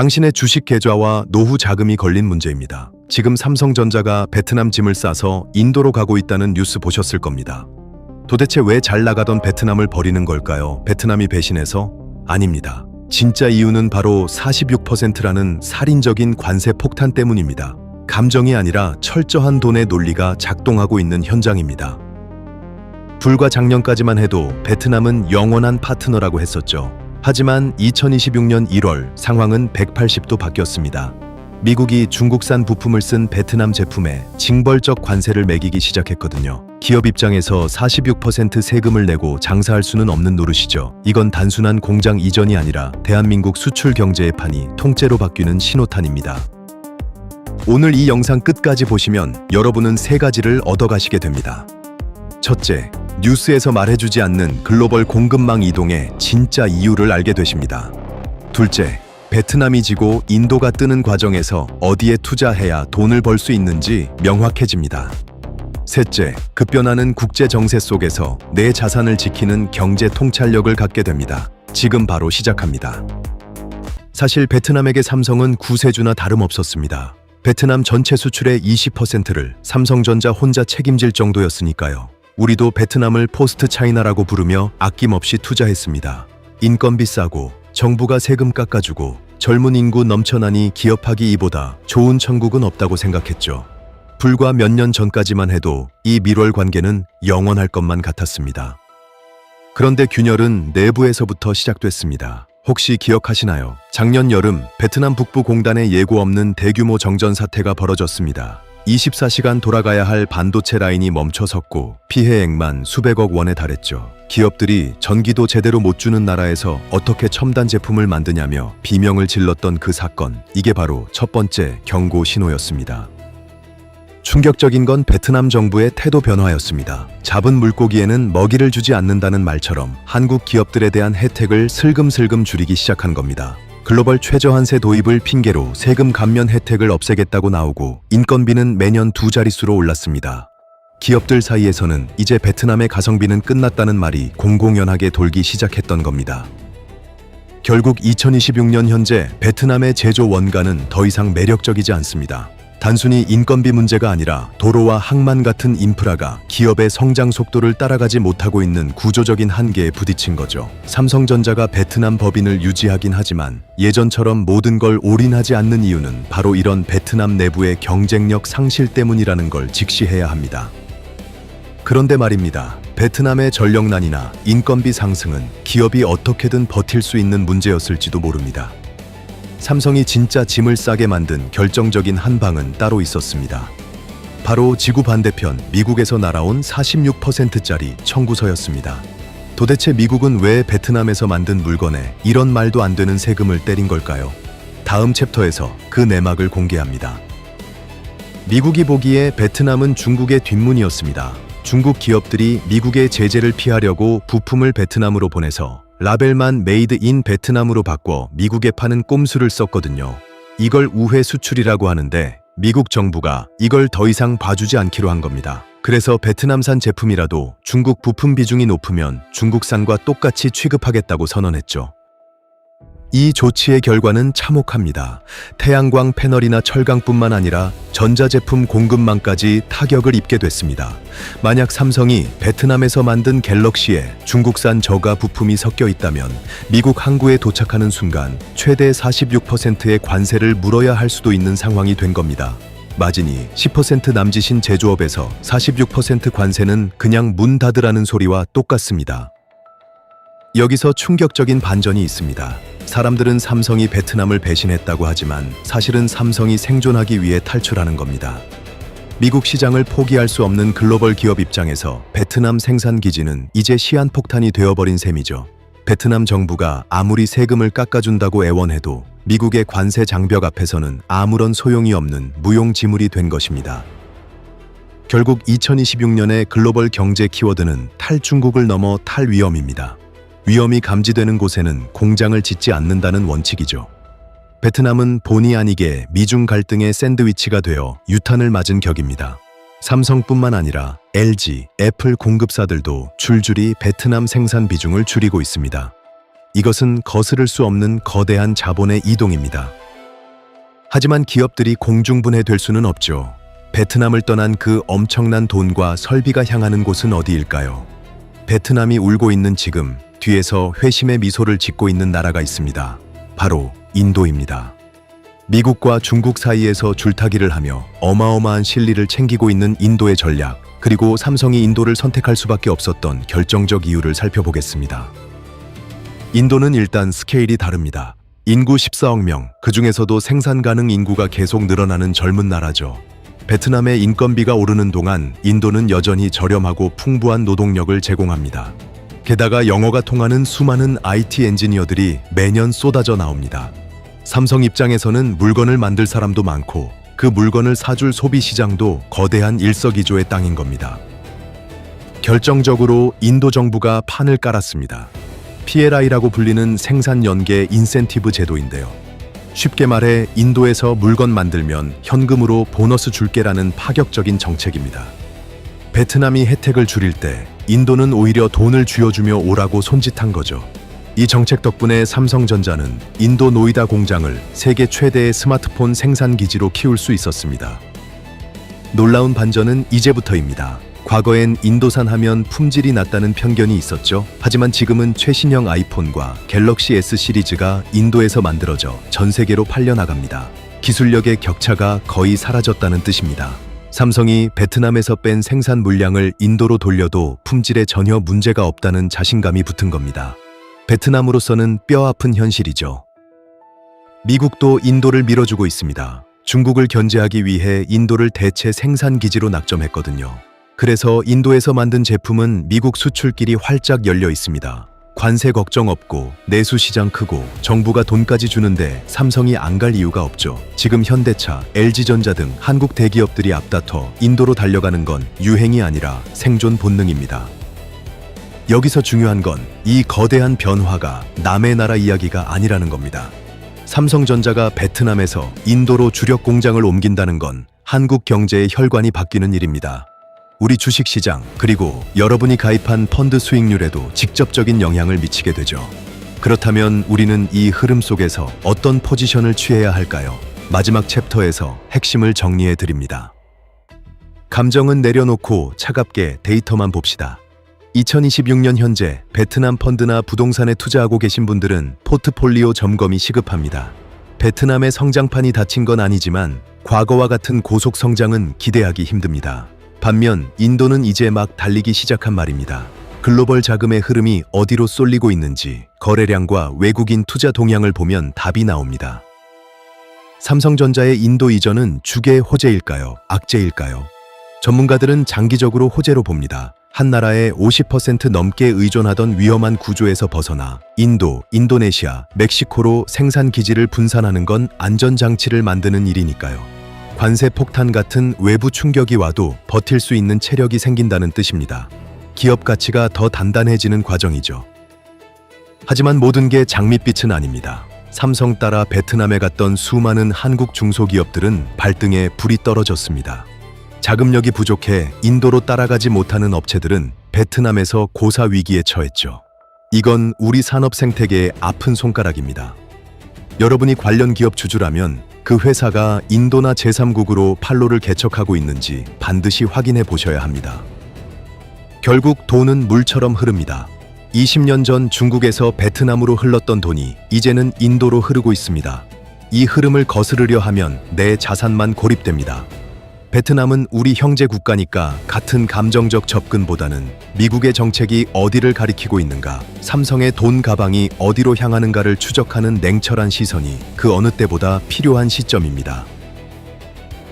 당신의 주식 계좌와 노후 자금이 걸린 문제입니다. 지금 삼성전자가 베트남 짐을 싸서 인도로 가고 있다는 뉴스 보셨을 겁니다. 도대체 왜 잘 나가던 베트남을 버리는 걸까요? 베트남이 배신해서? 아닙니다. 진짜 이유는 바로 46%라는 살인적인 관세 폭탄 때문입니다. 감정이 아니라 철저한 돈의 논리가 작동하고 있는 현장입니다. 불과 작년까지만 해도 베트남은 영원한 파트너라고 했었죠. 하지만 2026년 1월 상황은 180도 바뀌었습니다. 미국이 중국산 부품을 쓴 베트남 제품에 징벌적 관세를 매기기 시작했거든요. 기업 입장에서 46% 세금을 내고 장사할 수는 없는 노릇이죠. 이건 단순한 공장 이전이 아니라 대한민국 수출 경제의 판이 통째로 바뀌는 신호탄입니다. 오늘 이 영상 끝까지 보시면 여러분은 세 가지를 얻어가시게 됩니다. 첫째, 뉴스에서 말해주지 않는 글로벌 공급망 이동의 진짜 이유를 알게 되십니다. 둘째, 베트남이 지고 인도가 뜨는 과정에서 어디에 투자해야 돈을 벌 수 있는지 명확해집니다. 셋째, 급변하는 국제 정세 속에서 내 자산을 지키는 경제 통찰력을 갖게 됩니다. 지금 바로 시작합니다. 사실 베트남에게 삼성은 구세주나 다름없었습니다. 베트남 전체 수출의 20%를 삼성전자 혼자 책임질 정도였으니까요. 우리도 베트남을 포스트 차이나라고 부르며 아낌없이 투자했습니다. 인건비 싸고 정부가 세금 깎아주고 젊은 인구 넘쳐나니 기업하기 이보다 좋은 천국은 없다고 생각했죠. 불과 몇 년 전까지만 해도 이 밀월 관계는 영원할 것만 같았습니다. 그런데 균열은 내부에서부터 시작됐습니다. 혹시 기억하시나요? 작년 여름 베트남 북부 공단에 예고 없는 대규모 정전 사태가 벌어졌습니다. 24시간 돌아가야 할 반도체 라인이 멈춰섰고 피해액만 수백억 원에 달했죠. 기업들이 전기도 제대로 못 주는 나라에서 어떻게 첨단 제품을 만드냐며 비명을 질렀던 그 사건. 이게 바로 첫 번째 경고 신호였습니다. 충격적인 건 베트남 정부의 태도 변화였습니다. 잡은 물고기에는 먹이를 주지 않는다는 말처럼 한국 기업들에 대한 혜택을 슬금슬금 줄이기 시작한 겁니다. 글로벌 최저한세 도입을 핑계로 세금 감면 혜택을 없애겠다고 나오고 인건비는 매년 두 자릿수로 올랐습니다. 기업들 사이에서는 이제 베트남의 가성비는 끝났다는 말이 공공연하게 돌기 시작했던 겁니다. 결국 2026년 현재 베트남의 제조 원가는 더 이상 매력적이지 않습니다. 단순히 인건비 문제가 아니라 도로와 항만 같은 인프라가 기업의 성장 속도를 따라가지 못하고 있는 구조적인 한계에 부딪힌 거죠. 삼성전자가 베트남 법인을 유지하긴 하지만 예전처럼 모든 걸 올인하지 않는 이유는 바로 이런 베트남 내부의 경쟁력 상실 때문이라는 걸 직시해야 합니다. 그런데 말입니다. 베트남의 전력난이나 인건비 상승은 기업이 어떻게든 버틸 수 있는 문제였을지도 모릅니다. 삼성이 진짜 짐을 싸게 만든 결정적인 한 방은 따로 있었습니다. 바로 지구 반대편 미국에서 날아온 46%짜리 청구서였습니다. 도대체 미국은 왜 베트남에서 만든 물건에 이런 말도 안 되는 세금을 때린 걸까요? 다음 챕터에서 그 내막을 공개합니다. 미국이 보기에 베트남은 중국의 뒷문이었습니다. 중국 기업들이 미국의 제재를 피하려고 부품을 베트남으로 보내서 라벨만 메이드 인 베트남으로 바꿔 미국에 파는 꼼수를 썼거든요. 이걸 우회 수출이라고 하는데 미국 정부가 이걸 더 이상 봐주지 않기로 한 겁니다. 그래서 베트남산 제품이라도 중국 부품 비중이 높으면 중국산과 똑같이 취급하겠다고 선언했죠. 이 조치의 결과는 참혹합니다. 태양광 패널이나 철강뿐만 아니라 전자제품 공급망까지 타격을 입게 됐습니다. 만약 삼성이 베트남에서 만든 갤럭시에 중국산 저가 부품이 섞여 있다면 미국 항구에 도착하는 순간 최대 46%의 관세를 물어야 할 수도 있는 상황이 된 겁니다. 마진이 10% 남짓인 제조업에서 46% 관세는 그냥 문 닫으라는 소리와 똑같습니다. 여기서 충격적인 반전이 있습니다. 사람들은 삼성이 베트남을 배신했다고 하지만 사실은 삼성이 생존하기 위해 탈출하는 겁니다. 미국 시장을 포기할 수 없는 글로벌 기업 입장에서 베트남 생산 기지는 이제 시한폭탄이 되어버린 셈이죠. 베트남 정부가 아무리 세금을 깎아준다고 애원해도 미국의 관세 장벽 앞에서는 아무런 소용이 없는 무용지물이 된 것입니다. 결국 2026년의 글로벌 경제 키워드는 탈중국을 넘어 탈위험입니다. 위험이 감지되는 곳에는 공장을 짓지 않는다는 원칙이죠. 베트남은 본의 아니게 미중 갈등의 샌드위치가 되어 유탄을 맞은 격입니다. 삼성뿐만 아니라 LG, 애플 공급사들도 줄줄이 베트남 생산 비중을 줄이고 있습니다. 이것은 거스를 수 없는 거대한 자본의 이동입니다. 하지만 기업들이 공중분해 될 수는 없죠. 베트남을 떠난 그 엄청난 돈과 설비가 향하는 곳은 어디일까요? 베트남이 울고 있는 지금 뒤에서 회심의 미소를 짓고 있는 나라가 있습니다. 바로 인도입니다. 미국과 중국 사이에서 줄타기를 하며 어마어마한 실리를 챙기고 있는 인도의 전략, 그리고 삼성이 인도를 선택할 수밖에 없었던 결정적 이유를 살펴보겠습니다. 인도는 일단 스케일이 다릅니다. 인구 14억 명, 그 중에서도 생산 가능 인구가 계속 늘어나는 젊은 나라죠. 베트남의 인건비가 오르는 동안 인도는 여전히 저렴하고 풍부한 노동력을 제공합니다. 게다가 영어가 통하는 수많은 IT 엔지니어들이 매년 쏟아져 나옵니다. 삼성 입장에서는 물건을 만들 사람도 많고 그 물건을 사줄 소비 시장도 거대한 일석이조의 땅인 겁니다. 결정적으로 인도 정부가 판을 깔았습니다. PLI라고 불리는 생산 연계 인센티브 제도인데요. 쉽게 말해 인도에서 물건 만들면 현금으로 보너스 줄게라는 파격적인 정책입니다. 베트남이 혜택을 줄일 때 인도는 오히려 돈을 쥐어주며 오라고 손짓한 거죠. 이 정책 덕분에 삼성전자는 인도 노이다 공장을 세계 최대의 스마트폰 생산 기지로 키울 수 있었습니다. 놀라운 반전은 이제부터입니다. 과거엔 인도산 하면 품질이 낮다는 편견이 있었죠. 하지만 지금은 최신형 아이폰과 갤럭시 S 시리즈가 인도에서 만들어져 전 세계로 팔려 나갑니다. 기술력의 격차가 거의 사라졌다는 뜻입니다. 삼성이 베트남에서 뺀 생산 물량을 인도로 돌려도 품질에 전혀 문제가 없다는 자신감이 붙은 겁니다. 베트남으로서는 뼈아픈 현실이죠. 미국도 인도를 밀어주고 있습니다. 중국을 견제하기 위해 인도를 대체 생산 기지로 낙점했거든요. 그래서 인도에서 만든 제품은 미국 수출길이 활짝 열려 있습니다. 관세 걱정 없고 내수 시장 크고 정부가 돈까지 주는데 삼성이 안 갈 이유가 없죠. 지금 현대차, LG전자 등 한국 대기업들이 앞다퉈 인도로 달려가는 건 유행이 아니라 생존 본능입니다. 여기서 중요한 건 이 거대한 변화가 남의 나라 이야기가 아니라는 겁니다. 삼성전자가 베트남에서 인도로 주력 공장을 옮긴다는 건 한국 경제의 혈관이 바뀌는 일입니다. 우리 주식시장 그리고 여러분이 가입한 펀드 수익률에도 직접적인 영향을 미치게 되죠. 그렇다면 우리는 이 흐름 속에서 어떤 포지션을 취해야 할까요? 마지막 챕터에서 핵심을 정리해 드립니다. 감정은 내려놓고 차갑게 데이터만 봅시다. 2026년 현재 베트남 펀드나 부동산에 투자하고 계신 분들은 포트폴리오 점검이 시급합니다. 베트남의 성장판이 닫힌 건 아니지만 과거와 같은 고속 성장은 기대하기 힘듭니다. 반면 인도는 이제 막 달리기 시작한 말입니다. 글로벌 자금의 흐름이 어디로 쏠리고 있는지 거래량과 외국인 투자 동향을 보면 답이 나옵니다. 삼성전자의 인도 이전은 주계 호재일까요? 악재일까요? 전문가들은 장기적으로 호재로 봅니다. 한 나라에 50% 넘게 의존하던 위험한 구조에서 벗어나 인도, 인도네시아, 멕시코로 생산 기지를 분산하는 건 안전장치를 만드는 일이니까요. 관세 폭탄 같은 외부 충격이 와도 버틸 수 있는 체력이 생긴다는 뜻입니다. 기업 가치가 더 단단해지는 과정이죠. 하지만 모든 게 장밋빛은 아닙니다. 삼성 따라 베트남에 갔던 수많은 한국 중소기업들은 발등에 불이 떨어졌습니다. 자금력이 부족해 인도로 따라가지 못하는 업체들은 베트남에서 고사 위기에 처했죠. 이건 우리 산업 생태계의 아픈 손가락입니다. 여러분이 관련 기업 주주라면 그 회사가 인도나 제3국으로 판로를 개척하고 있는지 반드시 확인해 보셔야 합니다. 결국 돈은 물처럼 흐릅니다. 20년 전 중국에서 베트남으로 흘렀던 돈이 이제는 인도로 흐르고 있습니다. 이 흐름을 거스르려 하면 내 자산만 고립됩니다. 베트남은 우리 형제 국가니까 같은 감정적 접근보다는 미국의 정책이 어디를 가리키고 있는가, 삼성의 돈 가방이 어디로 향하는가를 추적하는 냉철한 시선이 그 어느 때보다 필요한 시점입니다.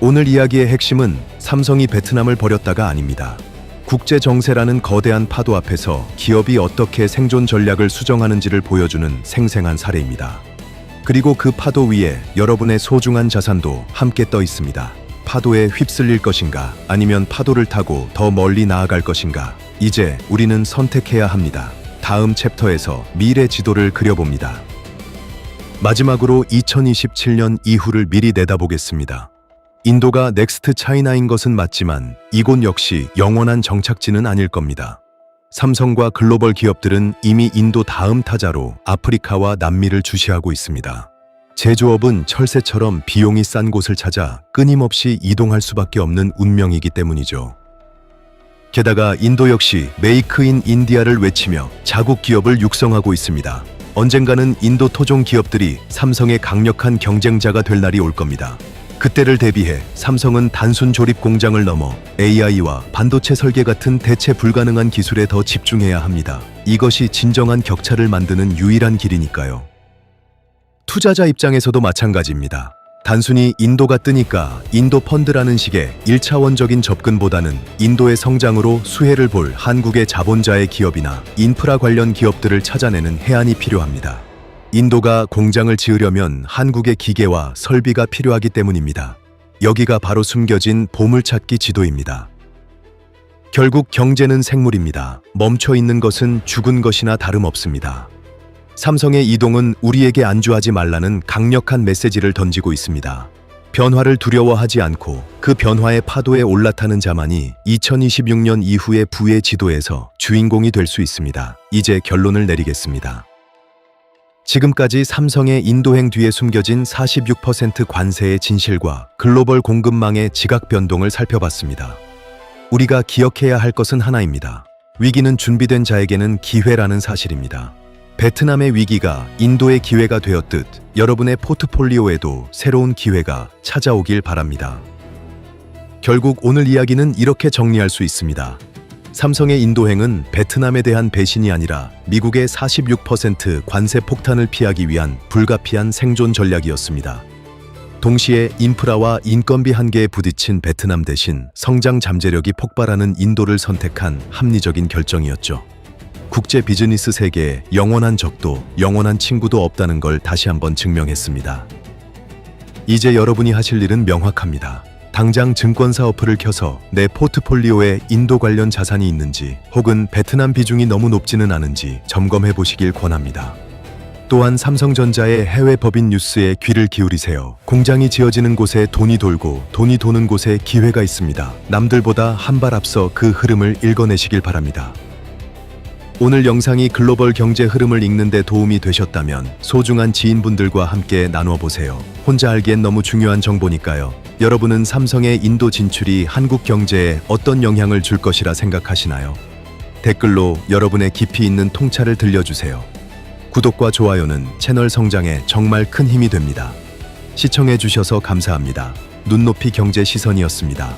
오늘 이야기의 핵심은 삼성이 베트남을 버렸다가 아닙니다. 국제 정세라는 거대한 파도 앞에서 기업이 어떻게 생존 전략을 수정하는지를 보여주는 생생한 사례입니다. 그리고 그 파도 위에 여러분의 소중한 자산도 함께 떠 있습니다. 파도에 휩쓸릴 것인가 아니면 파도를 타고 더 멀리 나아갈 것인가 이제 우리는 선택해야 합니다. 다음 챕터에서 미래 지도를 그려봅니다. 마지막으로 2027년 이후를 미리 내다보겠습니다. 인도가 넥스트 차이나인 것은 맞지만 이곳 역시 영원한 정착지는 아닐 겁니다. 삼성과 글로벌 기업들은 이미 인도 다음 타자로 아프리카와 남미를 주시하고 있습니다. 제조업은 철새처럼 비용이 싼 곳을 찾아 끊임없이 이동할 수밖에 없는 운명이기 때문이죠. 게다가 인도 역시 메이크 인 인디아를 외치며 자국 기업을 육성하고 있습니다. 언젠가는 인도 토종 기업들이 삼성의 강력한 경쟁자가 될 날이 올 겁니다. 그때를 대비해 삼성은 단순 조립 공장을 넘어 AI와 반도체 설계 같은 대체 불가능한 기술에 더 집중해야 합니다. 이것이 진정한 격차를 만드는 유일한 길이니까요. 투자자 입장에서도 마찬가지입니다. 단순히 인도가 뜨니까 인도 펀드라는 식의 1차원적인 접근보다는 인도의 성장으로 수혜를 볼 한국의 자본자의 기업이나 인프라 관련 기업들을 찾아내는 해안이 필요합니다. 인도가 공장을 지으려면 한국의 기계와 설비가 필요하기 때문입니다. 여기가 바로 숨겨진 보물찾기 지도입니다. 결국 경제는 생물입니다. 멈춰 있는 것은 죽은 것이나 다름없습니다. 삼성의 이동은 우리에게 안주하지 말라는 강력한 메시지를 던지고 있습니다. 변화를 두려워하지 않고 그 변화의 파도에 올라타는 자만이 2026년 이후의 부의 지도에서 주인공이 될 수 있습니다. 이제 결론을 내리겠습니다. 지금까지 삼성의 인도행 뒤에 숨겨진 46% 관세의 진실과 글로벌 공급망의 지각 변동을 살펴봤습니다. 우리가 기억해야 할 것은 하나입니다. 위기는 준비된 자에게는 기회라는 사실입니다. 베트남의 위기가 인도의 기회가 되었듯 여러분의 포트폴리오에도 새로운 기회가 찾아오길 바랍니다. 결국 오늘 이야기는 이렇게 정리할 수 있습니다. 삼성의 인도행은 베트남에 대한 배신이 아니라 미국의 46% 관세 폭탄을 피하기 위한 불가피한 생존 전략이었습니다. 동시에 인프라와 인건비 한계에 부딪힌 베트남 대신 성장 잠재력이 폭발하는 인도를 선택한 합리적인 결정이었죠. 국제 비즈니스 세계에 영원한 적도 영원한 친구도 없다는 걸 다시 한번 증명했습니다. 이제 여러분이 하실 일은 명확합니다. 당장 증권사 어플을 켜서 내 포트폴리오에 인도 관련 자산이 있는지 혹은 베트남 비중이 너무 높지는 않은지 점검해 보시길 권합니다. 또한 삼성전자의 해외 법인 뉴스에 귀를 기울이세요. 공장이 지어지는 곳에 돈이 돌고 돈이 도는 곳에 기회가 있습니다. 남들보다 한 발 앞서 그 흐름을 읽어내시길 바랍니다. 오늘 영상이 글로벌 경제 흐름을 읽는 데 도움이 되셨다면 소중한 지인분들과 함께 나누어 보세요. 혼자 알기엔 너무 중요한 정보니까요. 여러분은 삼성의 인도 진출이 한국 경제에 어떤 영향을 줄 것이라 생각하시나요? 댓글로 여러분의 깊이 있는 통찰을 들려주세요. 구독과 좋아요는 채널 성장에 정말 큰 힘이 됩니다. 시청해 주셔서 감사합니다. 눈높이 경제 시선이었습니다.